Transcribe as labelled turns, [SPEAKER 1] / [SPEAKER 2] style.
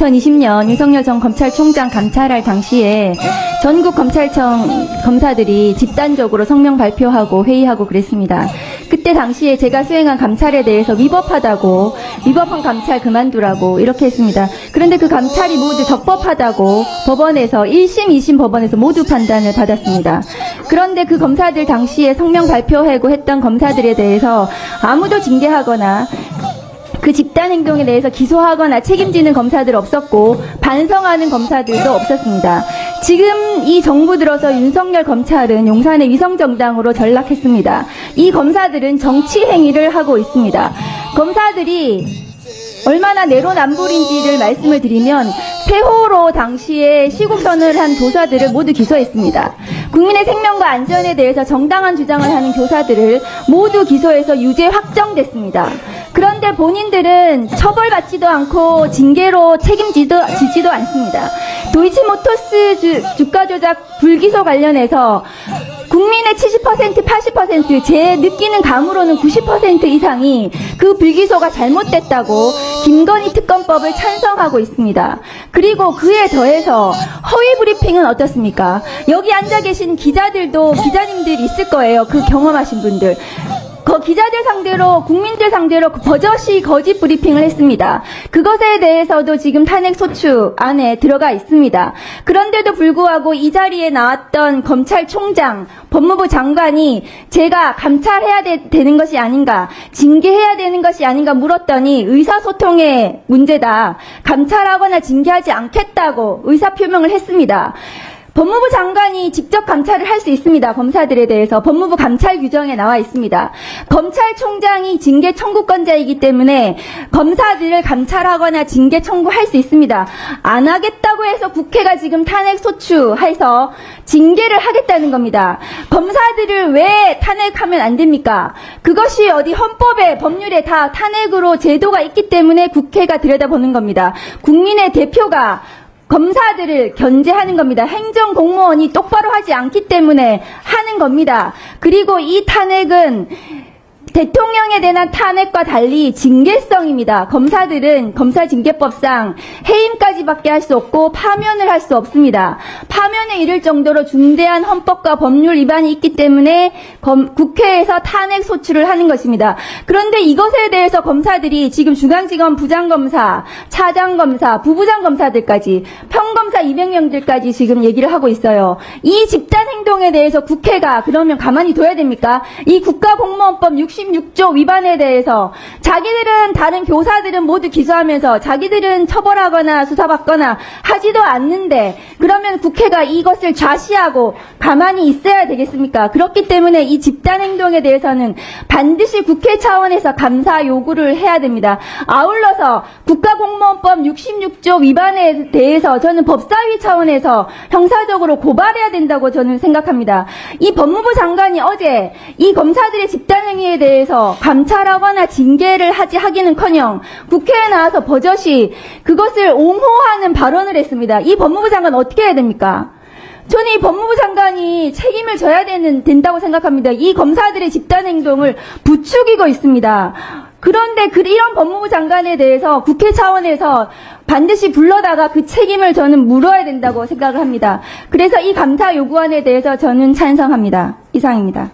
[SPEAKER 1] 2020년 윤석열 전 검찰총장 감찰할 당시에 전국 검찰청 검사들이 집단적으로 성명 발표하고 회의하고 그랬습니다. 그때 당시에 제가 수행한 감찰에 대해서 위법하다고 위법한 감찰 그만두라고 이렇게 했습니다. 그런데 그 감찰이 모두 적법하다고 법원에서 1심, 2심 법원에서 모두 판단을 받았습니다. 그런데 그 검사들 당시에 성명 발표하고 했던 검사들에 대해서 아무도 징계하거나 그 집단 행동에 대해서 기소하거나 책임지는 검사들 없었고 반성하는 검사들도 없었습니다. 지금 이 정부 들어서 윤석열 검찰은 용산의 위성정당으로 전락했습니다. 이 검사들은 정치 행위를 하고 있습니다. 검사들이 얼마나 내로남불인지를 말씀을 드리면 세호로 당시에 시국선을 한 교사들을 모두 기소했습니다. 국민의 생명과 안전에 대해서 정당한 주장을 하는 교사들을 모두 기소해서 유죄 확정됐습니다. 그런데 본인들은 처벌받지도 않고 징계로 책임지도 지지도 않습니다. 도이치모터스 주, 주가 조작 불기소 관련해서 국민의 70% 80%제 느끼는 감으로는 90% 이상이 그 불기소가 잘못됐다고 김건희 특검법을 찬성하고 있습니다. 그리고 그에 더해서 허위 브리핑은 어떻습니까? 여기 앉아 계신 기자들도 기자님들 있을 거예요. 그 경험하신 분들. 그 기자들 상대로 국민들 상대로 그 버젓이 거짓 브리핑을 했습니다. 그것에 대해서도 지금 탄핵 소추 안에 들어가 있습니다. 그런데도 불구하고 이 자리에 나왔던 검찰총장, 법무부 장관이 제가 감찰해야 되, 는 것이 아닌가, 징계해야 되는 것이 아닌가 물었더니 의사소통의 문제다. 감찰하거나 징계하지 않겠다고 의사표명을 했습니다. 법무부 장관이 직접 감찰을 할 수 있습니다. 검사들에 대해서 법무부 감찰 규정에 나와 있습니다. 검찰총장이 징계 청구권자이기 때문에 검사들을 감찰하거나 징계 청구할 수 있습니다. 안 하겠다고 해서 국회가 지금 탄핵 소추해서 징계를 하겠다는 겁니다. 검사들을 왜 탄핵하면 안 됩니까? 그것이 어디 헌법에 법률에 다 탄핵으로 제도가 있기 때문에 국회가 들여다보는 겁니다. 국민의 대표가 검사들을 견제하는 겁니다. 행정 공무원이 똑바로 하지 않기 때문에 하는 겁니다. 그리고 이 탄핵은 대통령에 대한 탄핵과 달리 징계성입니다. 검사들은 검사징계법상 해임까지밖에 할 수 없고 파면을 할 수 없습니다. 파면에 이를 정도로 중대한 헌법과 법률 위반이 있기 때문에 검- 국회에서 탄핵 소추를 하는 것입니다. 그런데 이것에 대해서 검사들이 지금 중앙지검 부장검사, 차장검사, 부부장 검사들까지 평검사 200명들까지 지금 얘기를 하고 있어요. 이 집단 행동에 대해서 국회가 그러면 가만히 둬야 됩니까? 이 국가공무원법 66조 위반에 대해서 자기들은 다른 교사들은 모두 기소하면서 자기들은 처벌하거나 수사받거나 하지도 않는데 그러면 국회가 이것을 좌시하고 가만히 있어야 되겠습니까? 그렇기 때문에 이 집단 행동에 대해서는 반드시 국회 차원에서 감사 요구를 해야 됩니다. 아울러서 국가공무원법 66조 위반에 대해서 저는 법사위 차원에서 형사적으로 고발해야 된다고 저는 생각합니다. 이 법무부 장관이 어제 이 검사들의 집단 행위에 대해서 감찰하거나 징계를 하지 하기는커녕 국회에 나와서 버젓이 그것을 옹호하는 발언을 했습니다. 이 법무부 장관 어떻게 해야 됩니까? 저는 이 법무부 장관이 책임을 져야 되는, 된다고 생각합니다. 이 검사들의 집단 행동을 부추기고 있습니다. 그런데 그 이런 법무부 장관에 대해서 국회 차원에서 반드시 불러다가 그 책임을 저는 물어야 된다고 생각을 합니다. 그래서 이 감사 요구안에 대해서 저는 찬성합니다. 이상입니다.